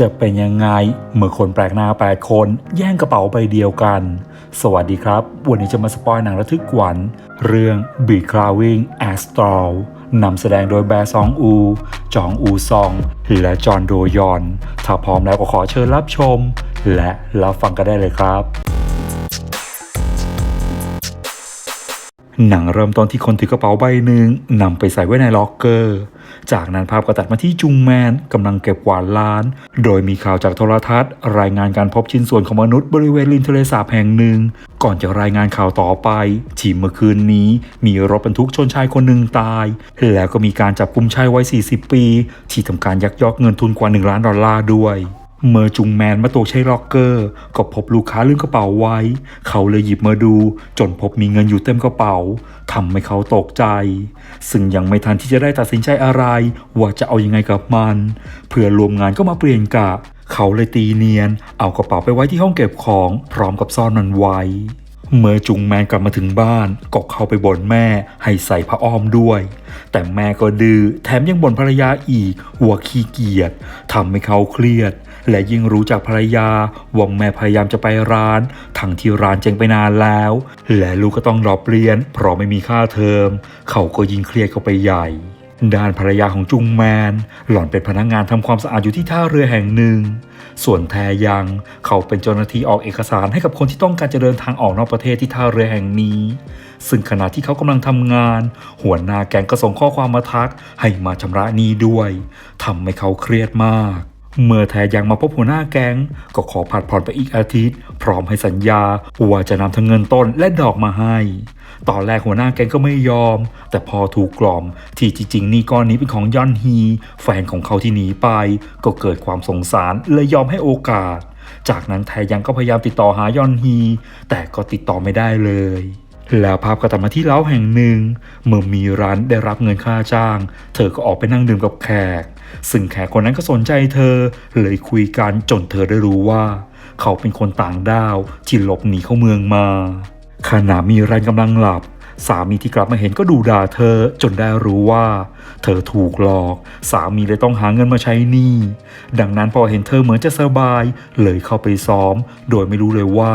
จะเป็นยังไงเมื่อคนแปลกหน้า 8 คน แย่งกระเป๋าใบเดียวกัน สวัสดีครับ วันนี้จะมาสปอยหนังระทึกขวัญเรื่อง b e Crawling Astral นำแสดงโดยแบร์ซองอู จองอูซอง และจอห์นโดยอน ถ้าพร้อมแล้วก็ขอเชิญรับชม และรับฟังกันได้เลยครับหนังเริ่มต้นที่คนถือกระเป๋าใบหนึ่งนำไปใส่ไว้ในล็อกเกอร์ จากนั้นภาพก็ตัดมาที่จุงแมนกำลังเก็บกวาดล้าน โดยมีข่าวจากโทรทัศน์ รายงานการพบชิ้นส่วนของมนุษย์บริเวณริมทะเลสาบแห่งหนึ่ง ก่อนจะรายงานข่าวต่อไปที่เมื่อคืนนี้ มีรถบรรทุกชนชายคนหนึ่งตาย แล้วก็มีการจับกุมชายวัย 40 ปี ที่ทำการยักยอกเงินทุนกว่า 1 ล้านดอลลาร์ด้วย เมื่อจุงแมนมาตกใช้ล็อกเกอร์ ก็พบลูกค้าลืมกระเป๋าไว้ เขาเลยหยิบมาดู จนพบมีเงินอยู่เต็มกระเป๋าทำให้เขาตกใจ ซึ่งยังไม่ทันที่จะได้ตัดสินใจอะไร ว่าจะเอายังไงกับมัน เพื่อรวมงานก็มาเปลี่ยนกะ เขาเลยตีเนียน เอากระเป๋าไปไว้ที่ห้องเก็บของพร้อมกับซ่อนมันไว้ เมื่อจุงแมนกลับมาถึงบ้านก็เข้าไปบ่นแม่ให้ใส่ผ้าอ้อมด้วย แต่แม่ก็ดื้อแถมยังบ่นภรรยาอีกว่าขี้เกียจทำให้เขาเครียด และยิ่งรู้จากภรรยาว่าแม่พยายามจะไปร้าน ทั้งที่ร้านเจ๊งไปนานแล้ว และลูกก็ต้องรอบเรียน เพราะไม่มีค่าเทอม เขาก็ยิ่งเครียดเข้าไปใหญ่ด้านภรรยาของจุงแมน หล่อนเป็นพนักงานทำความสะอาดอยู่ที่ท่าเรือแห่งหนึ่ง ส่วนแทยัง เขาเป็นเจ้าหน้าที่ออกเอกสารให้กับคนที่ต้องการจะเดินทางออกนอกประเทศที่ท่าเรือแห่งนี้ ซึ่งขณะที่เขากำลังทำงาน หัวหน้าแก๊งก็ส่งข้อความมาทัก ให้มาชำระหนี้ด้วยทำให้เขาเครียดมาก เมื่อแทยังมาพบหัวหน้าแก๊งก็ขอผัดผ่อนไปอีกอาทิตย์ พร้อมให้สัญญาว่าจะนำทั้งเงินต้นและดอกมาให้ ตอนแรกหัวหน้าแก๊งก็ไม่ยอม แต่พอถูกกล่อม ที่จริงๆนี่ก้อนนี้เป็นของยอนฮี แฟนของเขาที่หนีไป ก็เกิดความสงสารเลยยอมให้โอกาส จากนั้นแทยังก็พยายามติดต่อหายอนฮี แต่ก็ติดต่อไม่ได้เลยแล้วภาพก็ตัดมาที่เล้าแห่งหนึ่ง เมื่อมีร้านได้รับเงินค่าจ้าง เธอก็ออกไปนั่งดื่มกับแขก ซึ่งแขกคนนั้นก็สนใจเธอ เลยคุยกันจนเธอได้รู้ว่า เขาเป็นคนต่างด้าวที่หลบหนีเข้าเมืองมา ขณะมีรันกำลังหลับ สามีที่กลับมาเห็นก็ดูด่าเธอจนได้รู้ว่า เธอถูกหลอก สามีเลยต้องหาเงินมาใช้หนี้ ดังนั้นพอเห็นเธอเหมือนจะสบาย เลยเข้าไปซ้อม โดยไม่รู้เลยว่า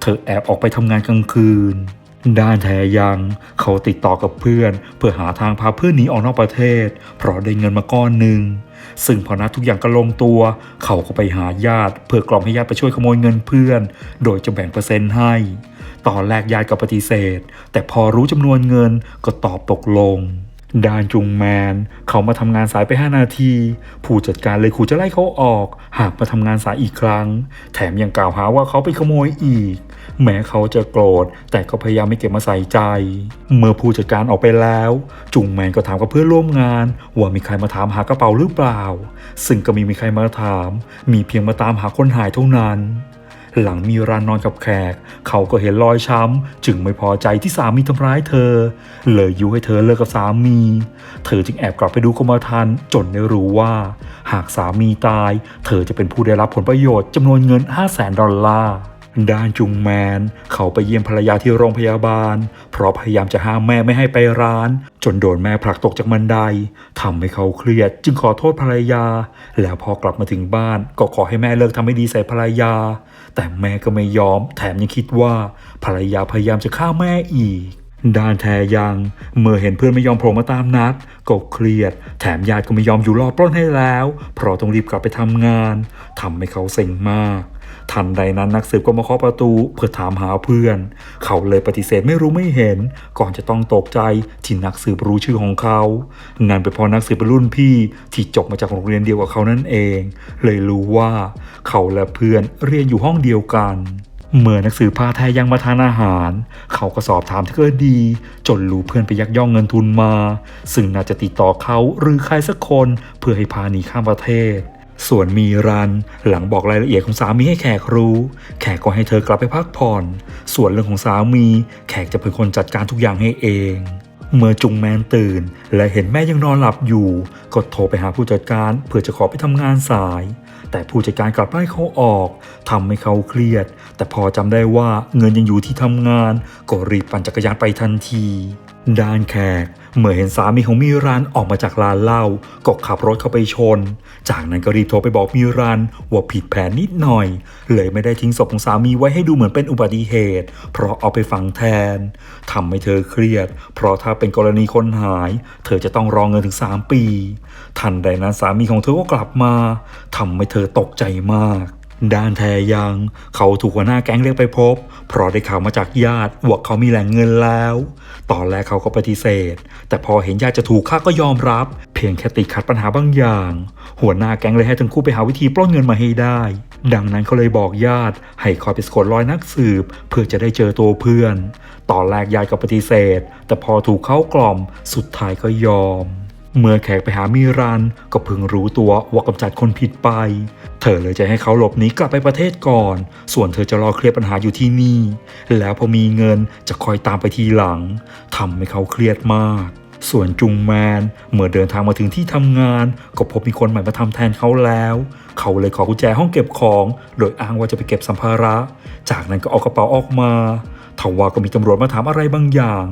เธอแอบออกไปทำงานกลางคืน ด้านแทยังเขาติดต่อกับเพื่อน เพื่อหาทางพาเพื่อนหนีออกนอกประเทศ เพราะได้เงินมาก้อนหนึ่งซึ่งพอนัดทุกอย่างก็ลงตัว เขาก็ไปหาญาติ เพื่อกล่อมให้ญาติไปช่วยขโมยเงินเพื่อน โดยจะแบ่งเปอร์เซ็นต์ให้ ตอนแรกญาติก็ปฏิเสธ แต่พอรู้จำนวนเงินก็ตอบตกลงดานจุงแมน เขามาทำงานสายไป 5 นาที ผู้จัดการเลยขู่จะไล่เขาออก หากมาทำงานสายอีกครั้ง แถมยังกล่าวหาว่าเขาไปขโมยอีก แม้เขาจะโกรธ แต่ก็พยายามไม่เก็บมาใส่ใจ เมื่อผู้จัดการออกไปแล้ว จุงแมนก็ถามกับเพื่อนร่วมงาน ว่ามีใครมาถามหากระเป๋าหรือเปล่า ซึ่งก็ไมีมีใครมาถาม มีเพียงมาตามหาคนหายเท่านั้น หลังมีรานนอนกับแขก เขาก็เห็นรอยช้ำ จึงไม่พอใจที่สามีทำร้ายเธอ เลยยุให้เธอเลิกกับสามี เธอจึงแอบกลับไปดูกรมธรรม์จนได้รู้ว่า หากสามีตาย เธอจะเป็นผู้ได้รับผลประโยชน์จำนวนเงิน 5 0 0แสนดอลลาร์ ด้านจุงแมน เขาไปเยี่ยมภรรยาที่โรงพยาบาล เพราะพยายามจะห้ามแม่ไม่ให้ไปร้าน จนโดนแม่ผลักตกจากบันไดทำให้เขาเครียด จึงขอโทษภรรยา แล้วพอกลับมาถึงบ้าน ก็ขอให้แม่เลิกทำไม่ดีใส่ภรรยา แต่แม่ก็ไม่ยอม แถมยังคิดว่า ภรรยาพยายามจะฆ่าแม่อีกด้านแทยัง เมื่อเห็นเพื่อนไม่ยอมโผล่มาตามนัดก็เครียด แถมญาติก็ไม่ยอมอยู่รอปล้นให้แล้ว เพราะต้องรีบกลับไปทำงานทำให้เขาเซ็งมาก ทันใดนั้นนักสืบก็มาเคาะประตูเพื่อถามหาเพื่อน เขาเลยปฏิเสธไม่รู้ไม่เห็น ก่อนจะต้องตกใจที่นักสืบรู้ชื่อของเขานั่นเป็นพราะนักสืบเป็นรุ่นพี่ที่จบมาจากโรงเรียนเดียวกับเขานั่นเอง เลยรู้ว่าเขาและเพื่อนเรียนอยู่ห้องเดียวกันเมื่อนักสืบพาแทยังมาทานอาหาร เขาก็สอบถามที่ก็ดี จนรู้เพื่อนไปยักย่องเงินทุนมา ซึ่งน่าจะติดต่อเขาหรือใครสักคนเพื่อให้พาหนีข้ามประเทศ ส่วนมีรันหลังบอกรายละเอียดของสามีให้แขกรู้ แขกก็ให้เธอกลับไปพักผ่อน ส่วนเรื่องของสามี แขกจะเป็นคนจัดการทุกอย่างให้เอง เมื่อจุงแมนตื่น และเห็นแม่ยังนอนหลับอยู่ ก็โทรไปหาผู้จัดการเพื่อจะขอไปทำงานสาย แต่ผู้จัดการกลับไล่เขาออกทำให้เขาเครียด แต่พอจำได้ว่าเงินยังอยู่ที่ทำงาน ก็รีบปั่นจักรยานไปทันทีด้านแขก เมื่อเห็นสามีของมิรันออกมาจากร้านเหล้าก็ขับรถเข้าไปชน จากนั้นก็รีบโทรไปบอกมิรันว่าผิดแผนนิดหน่อย เลยไม่ได้ทิ้งศพของสามีไว้ให้ดูเหมือนเป็นอุบัติเหตุ เพราะเอาไปฝังแทนทำให้เธอเครียด เพราะถ้าเป็นกรณีคนหาย เธอจะต้องรอเงินถึง 3 ปี ทันใดนั้นสามีของเธอก็กลับมาทำให้เธอตกใจมาก ด้านแทยัง เขาถูกหัวหน้าแก๊งเรียกไปพบ เพราะได้ข่าวมาจากญาติว่าเขามีแหล่งเงินแล้ว ตอนแรกเขาก็ปฏิเสธ แต่พอเห็นญาติจะถูกฆ่าก็ยอมรับ เพียงแค่ติดขัดปัญหาบางอย่าง หัวหน้าแก๊งเลยให้ทั้งคู่ไปหาวิธีปล้นเงินมาให้ได้ ดังนั้นเขาเลยบอกญาติ ให้คอยไปสะกดรอยนักสืบ เพื่อจะได้เจอตัวเพื่อน ตอนแรกญาติก็ปฏิเสธ แต่พอถูกเข้ากล่อม สุดท้ายก็ยอม เมื่อแขกไปหามิรันก็เพิ่งรู้ตัวว่ากำจัดคนผิดไป เธอเลยจะให้เขาหลบหนีกลับไปประเทศก่อน ส่วนเธอจะรอเคลียร์ปัญหาอยู่ที่นี่ แล้วพอมีเงินจะคอยตามไปทีหลังทำให้เขาเครียดมาก ส่วนจุงแมนเมื่อเดินทางมาถึงที่ทำงาน ก็พบมีคนใหม่มาทำแทนเขาแล้ว เขาเลยขอกุญแจห้องเก็บของ โดยอ้างว่าจะไปเก็บสัมภาระ จากนั้นก็เอากระเป๋าออกมา ทว่าก็มีตำรวจมาถามอะไรบางอย่าง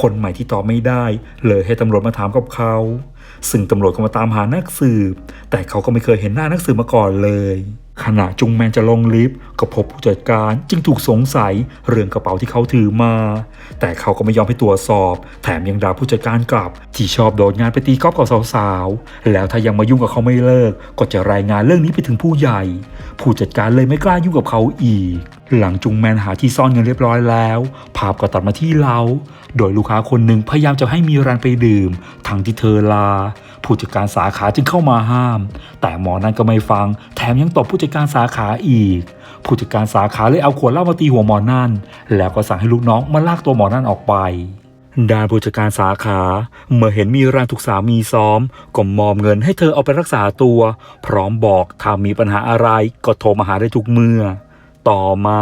คนใหม่ที่ตอบไม่ได้ เลยให้ตำรวจมาถามกับเขา ซึ่งตำรวจก็มาตามหานักสืบ แต่เขาก็ไม่เคยเห็นหน้านักสืบมาก่อนเลย ขณะจุงแมนจะลงลิฟต์ก็พบผู้จัดการจึงถูกสงสัยเรื่องกระเป๋าที่เขาถือมา แต่เขาก็ไม่ยอมให้ตรวจสอบ แถมยังด่าผู้จัดการกลับ ที่ชอบโดดงานไปตีกอล์ฟกับสาวๆ แล้วถ้ายังมายุ่งกับเขาไม่เลิก ก็จะรายงานเรื่องนี้ไปถึงผู้ใหญ่ ผู้จัดการเลยไม่กล้ายุ่งกับเขาอีก หลังจุงแมนหาที่ซ่อนเงินเรียบร้อยแล้ว ภาพก็ตัดมาที่เรา โดยลูกค้าคนหนึ่งพยายามจะให้มีรันไปดื่ม ทั้งที่เธอลา ผู้จัดการสาขาจึงเข้ามาห้าม แต่หมอนั้นก็ไม่ฟัง แถมยังตบผู้จัดการสาขาอีก ผู้จัดการสาขาเลยเอาขวดเหล้ามาตีหัวหมอนั่น แล้วก็สั่งให้ลูกน้องมาลากตัวหมอนั่นออกไปด้านผู้จัดการสาขา เมื่อเห็นมีรันถูกสามีซ้อมก็มอบเงินให้เธอเอาไปรักษาตัว พร้อมบอกถ้ามีปัญหาอะไรก็โทรมาหาได้ทุกเมื่อ ต่อมา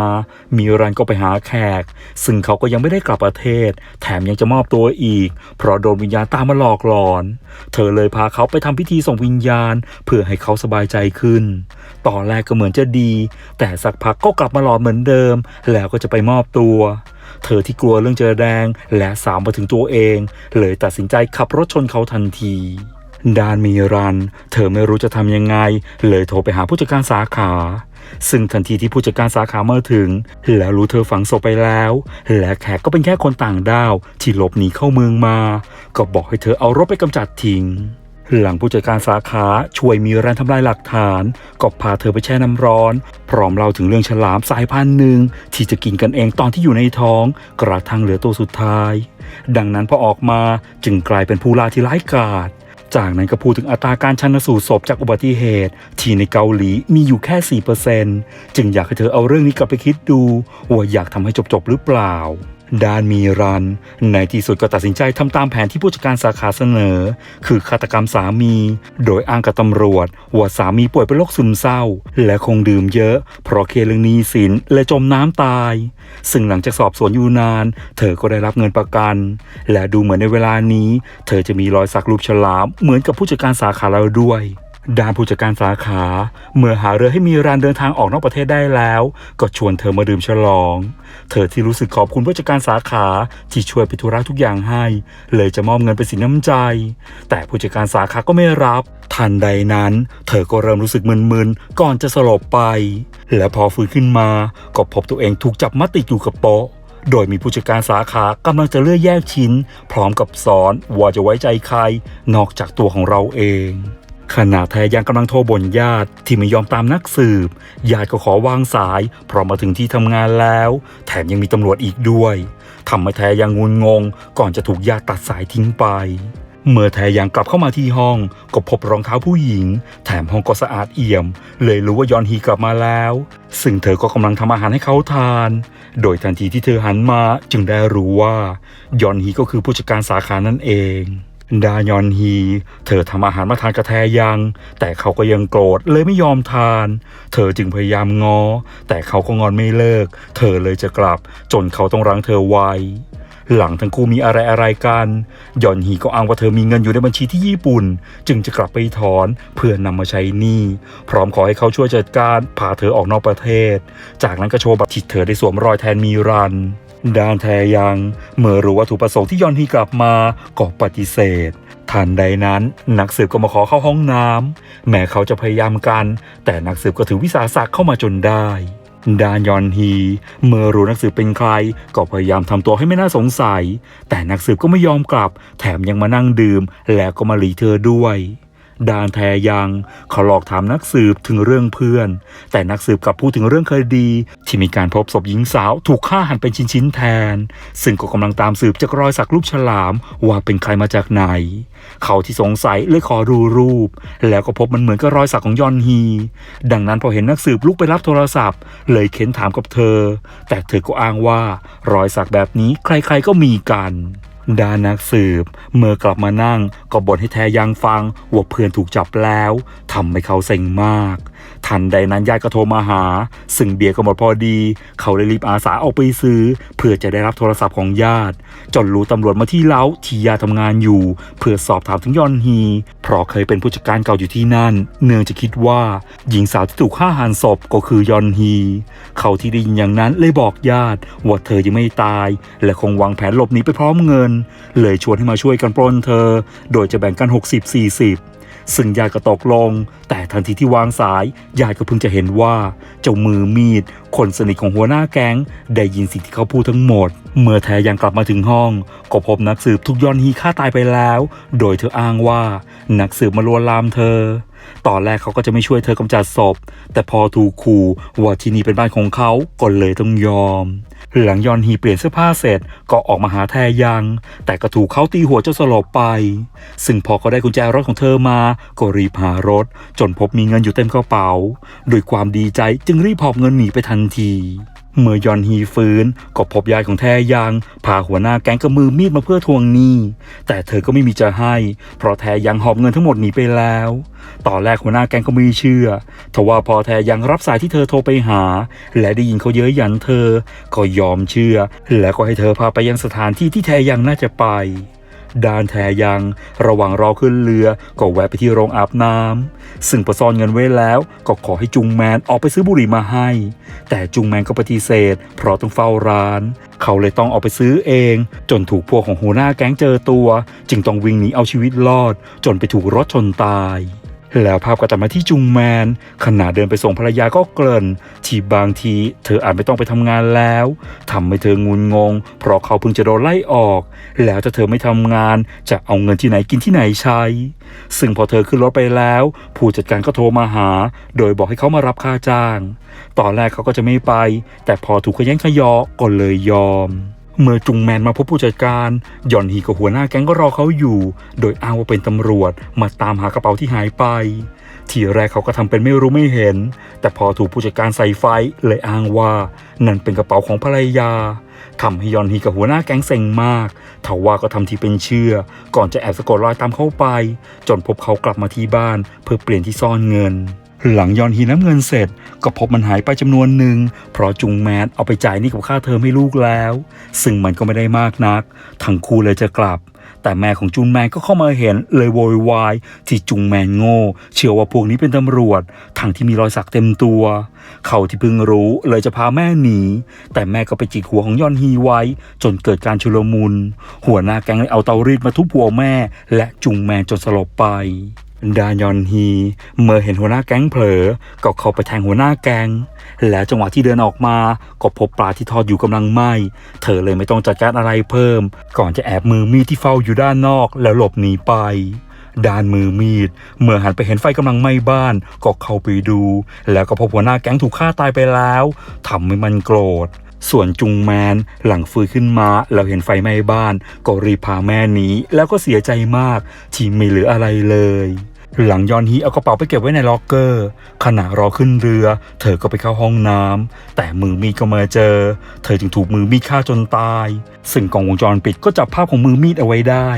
มีรันก็ไปหาแขก ซึ่งเขาก็ยังไม่ได้กลับประเทศ แถมยังจะมอบตัวอีก เพราะโดนวิญญาณตามมาหลอกหลอน เธอเลยพาเขาไปทำพิธีส่งวิญญาณ เพื่อให้เขาสบายใจขึ้น ตอนแรกก็เหมือนจะดี แต่สักพักก็กลับมาหลอนเหมือนเดิม แล้วก็จะไปมอบตัวเธอที่กลัวเรื่องเจอแดงและสามมาถึงตัวเอง เลยตัดสินใจขับรถชนเขาทันทีดานมีรัน เธอไม่รู้จะทำยังไง เลยโทรไปหาผู้จัดการสาขา ซึ่งทันทีที่ผู้จัดการสาขามาถึง แล้วรู้เธอฝังศพไปแล้ว และแขกก็เป็นแค่คนต่างด้าวที่หลบหนีเข้าเมืองมา ก็บอกให้เธอเอารถไปกำจัดทิ้งหลังผู้จัดการสาขาช่วยมีแรันทำลายหลักฐาน ก็พาเธอไปแช่น้ำร้อน พร้อมเล่าถึงเรื่องฉลามสายพันธุ์หนึ่งที่จะกินกันเองตอนที่อยู่ในท้อง กระทั่งเหลือตัวสุดท้าย ดังนั้นพอออกมาจึงกลายเป็นผู้ล่าที่ร้ายกาจ จากนั้นก็พูดถึงอัตราการชันสูตรศพจากอุบัติเหตุ ที่ในเกาหลีมีอยู่แค่ 4%จึงอยากให้เธอเอาเรื่องนี้กลับไปคิดดูว่าอยากทำให้จบๆหรือเปล่า ด้านมีรัน ในที่สุดก็ตัดสินใจทำตามแผนที่ผู้จัดการสาขาเสนอ คือฆาตกรรมสามี โดยอ้างกับตำรวจ ว่าสามีป่วยเป็นโรคซึมเศร้า และคงดื่มเยอะ เพราะเคเรื่องหนี้สินและจมน้ำตาย ซึ่งหลังจากสอบสวนอยู่นาน เธอก็ได้รับเงินประกัน และดูเหมือนในเวลานี้ เธอจะมีรอยสักรูปฉลามเหมือนกับผู้จัดการสาขาเราด้วย ด้านผู้จัดการสาขา เมื่อหาเรือให้มีรานเดินทางออกนอกประเทศได้แล้ว ก็ชวนเธอมาดื่มฉลอง เธอที่รู้สึกขอบคุณผู้จัดการสาขาที่ช่วยไปธุระทุกอย่างให้ เลยจะมอบเงินเป็นสินน้ำใจ แต่ผู้จัดการสาขาก็ไม่รับ ทันใดนั้น เธอก็เริ่มรู้สึกมึนๆก่อนจะสลบไป และพอฟื้นขึ้นมาก็พบตัวเองถูกจับมัดติดอยู่กับโป๊ะโดยมีผู้จัดการสาขากำลังจะเลือกแยกชิ้น พร้อมกับสอนว่าจะไว้ใจใคร นอกจากตัวของเราเอง ขณะแทยังกำลังโทรบ่นญาติที่ไม่ยอมตามนักสืบ ญาติก็ขอวางสายเพราะมาถึงที่ทำงานแล้ว แถมยังมีตำรวจอีกด้วยทำให้แทยังงุนงง ก่อนจะถูกญาติตัดสายทิ้งไป เมื่อแทยังกลับเข้ามาที่ห้อง ก็พบรองเท้าผู้หญิง แถมห้องก็สะอาดเอี่ยม เลยรู้ว่ายอนฮีกลับมาแล้ว ซึ่งเธอก็กำลังทำอาหารให้เขาทาน โดยทันทีที่เธอหันมาจึงได้รู้ว่ายอนฮีก็คือผู้จัดการสาขานั่นเอง ดายอนฮี เธอทำอาหารมาทานกระแทยัง แต่เขาก็ยังโกรธเลยไม่ยอมทาน เธอจึงพยายามงอ แต่เขาก็งอนไม่เลิก เธอเลยจะกลับ จนเขาต้องรั้งเธอไว้ หลังทั้งคู่มีอะไรอะไรกัน ยอนฮีก็อ้างว่าเธอมีเงินอยู่ในบัญชีที่ญี่ปุ่น จึงจะกลับไปถอนเพื่อนำมาใช้หนี้พร้อมขอให้เขาช่วยจัดการพาเธอออกนอกประเทศ จากนั้นก็โชว์บัตรที่เธอได้สวมรอยแทนมีรัน ด้านแทยังเมื่อรู้วัตถุประสงค์ที่ยอนฮีกลับมาก็ปฏิเสธทันใดนั้นนักสืบก็มาขอเข้าห้องน้ำแม้เขาจะพยายามกัน แต่นักสืบก็ถือวิสาสะเข้ามาจนได้ดานยอนฮี เมื่อรู้นักสืบเป็นใคร ก็พยายามทำตัวให้ไม่น่าสงสัย แต่นักสืบก็ไม่ยอมกลับ แถมยังมานั่งดื่ม แล้วก็มาหลีเธอด้วย ดานแทยังเขาหลอกถามนักสืบถึงเรื่องเพื่อน แต่นักสืบกลับพูดถึงเรื่องคดี ที่มีการพบศพหญิงสาวถูกฆ่าหันเป็นชิ้นๆแทน ซึ่งก็กำลังตามสืบจากรอยสักรูปฉลาม ว่าเป็นใครมาจากไหน เขาที่สงสัยเลยขอดูรูป แล้วก็พบมันเหมือนกับรอยสักของยอนฮี ดังนั้นพอเห็นนักสืบลุกไปรับโทรศัพท์ เลยเค้นถามกับเธอ แต่เธอก็อ้างว่ารอยสักแบบนี้ใครๆก็มีกัน ด้านนักสืบ เมื่อกลับมานั่งก็บ่นให้แทยังฟังว่าเพื่อนถูกจับแล้วทำให้เขาเซ็งมาก ทันใดนั้นญาติก็โทรมาหา ซึ่งเบียร์ก็หมดพอดี เขาเลยรีบอาสาออกไปซื้อ เพื่อจะได้รับโทรศัพท์ของญาติ จนรู้ตำรวจมาที่เล้าที่ญาติทำงานอยู่ เพื่อสอบถามถึงยอนฮี เพราะเคยเป็นผู้จัดการเก่าอยู่ที่นั่น เนื่องจะคิดว่าหญิงสาวที่ถูกฆ่าหันศพก็คือยอนฮี เขาที่ได้ยินอย่างนั้นเลยบอกญาติว่าเธอยังไม่ตาย และคงวางแผนหลบหนีไปพร้อมเงิน เลยชวนให้มาช่วยกันปล้นเธอ โดยจะแบ่งกัน 60-40 ซึ่งญาติก็ตกลง แต่ทันทีที่วางสายญาติก็เพิ่งจะเห็นว่า เจ้ามือมีด คนสนิทของหัวหน้าแก๊ง ได้ยินสิ่งที่เขาพูดทั้งหมด เมื่อแทยังกลับมาถึงห้อง ก็พบนักสืบทุกยอนฮีฆ่าตายไปแล้ว โดยเธออ้างว่า นักสืบมาลวนลามเธอตอนแรกเขาก็จะไม่ช่วยเธอกำจัดศพ แต่พอถูกขู่ว่าที่นี่เป็นบ้านของเขาก็เลยต้องยอม หลังยอนฮีเปลี่ยนเสื้อผ้าเสร็จก็ออกมาหาแทยัง แต่ก็ถูกเขาตีหัวจนสลบไป ซึ่งพอเขาได้กุญแจรถของเธอมา ก็รีบหารถ จนพบมีเงินอยู่เต็มกระเป๋า ด้วยความดีใจจึงรีบหอบเงินหนีไปทันที เมื่อยอนฮีฟื้นก็พบยายของแทยังพาหัวหน้าแก๊งกระมือมีดมาเพื่อทวงหนี้ แต่เธอก็ไม่มีจะให้ เพราะแทยังหอบเงินทั้งหมดหนีไปแล้ว ตอนแรกหัวหน้าแก๊งก็ไม่เชื่อทว่าพอแทยังรับสายที่เธอโทรไปหา และได้ยินเขาเย้ยหยันเธอ ก็ยอมเชื่อ และก็ให้เธอพาไปยังสถานที่ที่แทยังน่าจะไป ดานแทยัง ระหว่างรอขึ้นเรือก็แวะไปที่โรงอาบน้ำซึ่งประซอนเงินไว้แล้วก็ขอให้จุงแมนออกไปซื้อบุหรี่มาให้ แต่จุงแมนก็ปฏิเสธ เพราะต้องเฝ้าร้าน เขาเลยต้องออกไปซื้อเอง จนถูกพวกของหัวหน้าแก๊งเจอตัว จึงต้องวิ่งหนีเอาชีวิตรอด จนไปถูกรถชนตาย แล้วภาพก็ตัดมาที่จุงแมน ขณะเดินไปส่งภรรยาก็เกริ่นที่บางที เธออาจไม่ต้องไปทำงานแล้วทำให้เธองุนงง เพราะเขาเพิ่งจะโดนไล่ออก แล้วถ้าเธอไม่ทำงาน จะเอาเงินที่ไหนกินที่ไหนใช้ ซึ่งพอเธอขึ้นรถไปแล้ว ผู้จัดการก็โทรมาหา โดยบอกให้เขามารับค่าจ้าง ตอนแรกเขาก็จะไม่ไป แต่พอถูกขยันขยอก็เลยยอม เมื่อจุงแมนมาพบผู้จัดการ หย่อนฮีกับหัวหน้าแก๊งก็รอเขาอยู่ โดยอ้างว่าเป็นตำรวจมาตามหากระเป๋าที่หายไป ทีแรกเขาก็ทำเป็นไม่รู้ไม่เห็น แต่พอถูกผู้จัดการใส่ไฟเลยอ้างว่านั่นเป็นกระเป๋าของภรรยาทำให้ยอนฮีกับหัวหน้าแก๊งเซ็งมากทว่าก็ทำทีเป็นเชื่อ ก่อนจะแอบสะกดรอยตามเข้าไป จนพบเขากลับมาที่บ้าน เพื่อเปลี่ยนที่ซ่อนเงิน หลังยอนฮีน้ำเงินเสร็จ ก็พบมันหายไปจำนวนหนึ่ง เพราะจุงแมนเอาไปจ่ายนี่กับค่าเทอมให้ลูกแล้ว ซึ่งมันก็ไม่ได้มากนัก ทั้งคู่เลยจะกลับ แต่แม่ของจุงแมนก็เข้ามาเห็นเลยโวยวายที่จุงแมนโง่ เชื่อว่าพวกนี้เป็นตำรวจทั้งที่มีรอยสักเต็มตัว เขาที่เพิ่งรู้เลยจะพาแม่หนี แต่แม่ก็ไปจิกหัวของยอนฮีไว้ จนเกิดการชุลมุน หัวหน้าแก๊งเลยเอาเตารีดมาทุบหัวแม่ และจุงแมนจนสลบไป ดานยอนฮี เมื่อเห็นหัวหน้าแก๊งเผลอ ก็เข้าไปแทงหัวหน้าแก๊ง แล้วจังหวะที่เดินออกมา ก็พบปลาที่ทอดอยู่กำลังไหม้ เธอเลยไม่ต้องจัดการอะไรเพิ่ม ก่อนจะแอบมือมีดที่เฝ้าอยู่ด้านนอกแล้วหลบหนีไปด้านมือมีด เมื่อหันไปเห็นไฟกำลังไหม้บ้าน ก็เข้าไปดู แล้วก็พบหัวหน้าแก๊งถูกฆ่าตายไปแล้วทำให้มันโกรธ ส่วนจุงแมนหลังฟื้นขึ้นมาแล้วเห็นไฟไหม้บ้าน ก็รีบพาแม่หนีแล้วก็เสียใจมากที่ไม่เหลืออะไรเลย หลังยอนฮีเอากระเป๋าไปเก็บไว้ในล็อกเกอร์ ขณะรอขึ้นเรือ เธอก็ไปเข้าห้องน้ำแต่มือมีดก็มาเจอ เธอจึงถูกมือมีดฆ่าจนตาย ซึ่งกล้องวงจรปิดก็จับภาพของมือมีดเอาไว้ได้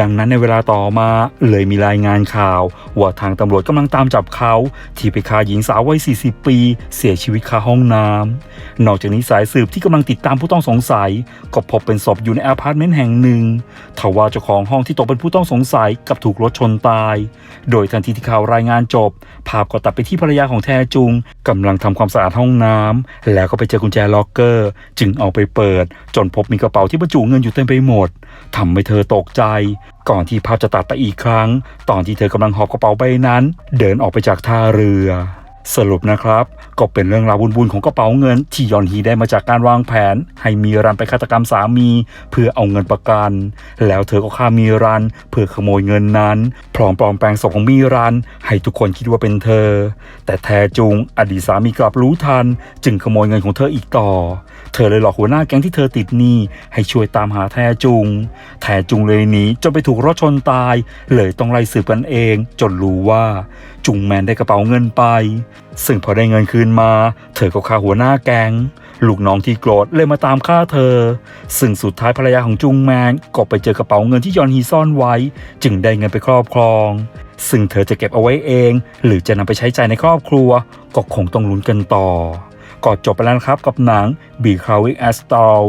ดังนั้นในเวลาต่อมาเลยมีรายงานข่าว ว่าทางตำรวจกำลังตามจับเขา ที่ไปฆ่าหญิงสาววัย 40 ปี เสียชีวิตคาห้องน้ำนอกจากนี้สายสืบที่กำลังติดตามผู้ต้องสงสัย ก็พบเป็นศพอยู่ในอพาร์ตเมนต์แห่งหนึ่งทว่าเจ้าของห้องที่ตกเป็นผู้ต้องสงสัยกับถูกรถชนตายโดยทันทีที่ข่าวรายงานจบ ภาพก็ตัดไปที่ภรรยาของแทจุงกำลังทำความสะอาดห้องน้ำแล้วก็ไปเจอกุญแจล็อกเกอร์ จึงเอาไปเปิด จนพบมีกระเป๋าที่บรรจุเงินอยู่เต็มไปหมดทำให้เธอตกใจ ก่อนที่ภาพจะตัดไปอีกครั้ง ตอนที่เธอกำลังหอบกระเป๋าใบนั้น เดินออกไปจากท่าเรือ สรุปนะครับ ก็เป็นเรื่องราวบุญๆของกระเป๋าเงิน ที่ยอนฮีได้มาจากการวางแผน ให้มีรันไปฆาตกรรมสามี เพื่อเอาเงินประกัน แล้วเธอก็ฆ่ามีรัน เพื่อขโมยเงินนั้น พร้อมปลอมแปลงศพของมีรัน ให้ทุกคนคิดว่าเป็นเธอ แต่แท้จุงอดีตสามีกลับรู้ทัน จึงขโมยเงินของเธออีกต่อ เธอเลยหลอกหัวหน้าแก๊งที่เธอติดหนี้ให้ช่วยตามหาแทจุง แทจุงเลยหนีจนไปถูกรถชนตาย เลยต้องไล่สืบกันเอง จนรู้ว่า จุงแมนได้กระเป๋าเงินไป ซึ่งพอได้เงินคืนมา เธอก็ฆ่าหัวหน้าแก๊งลูกน้องที่โกรธเลยมาตามฆ่าเธอ ซึ่งสุดท้ายภรรยาของจุงแมนก็ไปเจอกระเป๋าเงินที่ยอนฮีซ่อนไว้ จึงได้เงินไปครอบครอง ซึ่งเธอจะเก็บเอาไว้เอง หรือจะนำไปใช้จ่ายในครอบครัว ก็คงต้องลุ้นกันต่อ ก็จบไปแล้วครับกับหนัง b e c o w i n g as t a l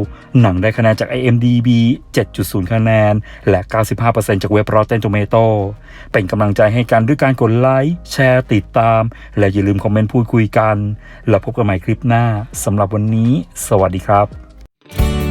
หนังได้คะแนนจาก IMDb 7.0 คะแนน และ 95%จากเว็บ Rotten Tomato เป็นกำลังใจให้กันด้วยการกดไลค์ แชร์ ติดตาม และอย่าลืมคอมเมนต์พูดคุยกัน แล้วพบกันใหม่คลิปหน้าสำหรับวันนี้ สวัสดีครับ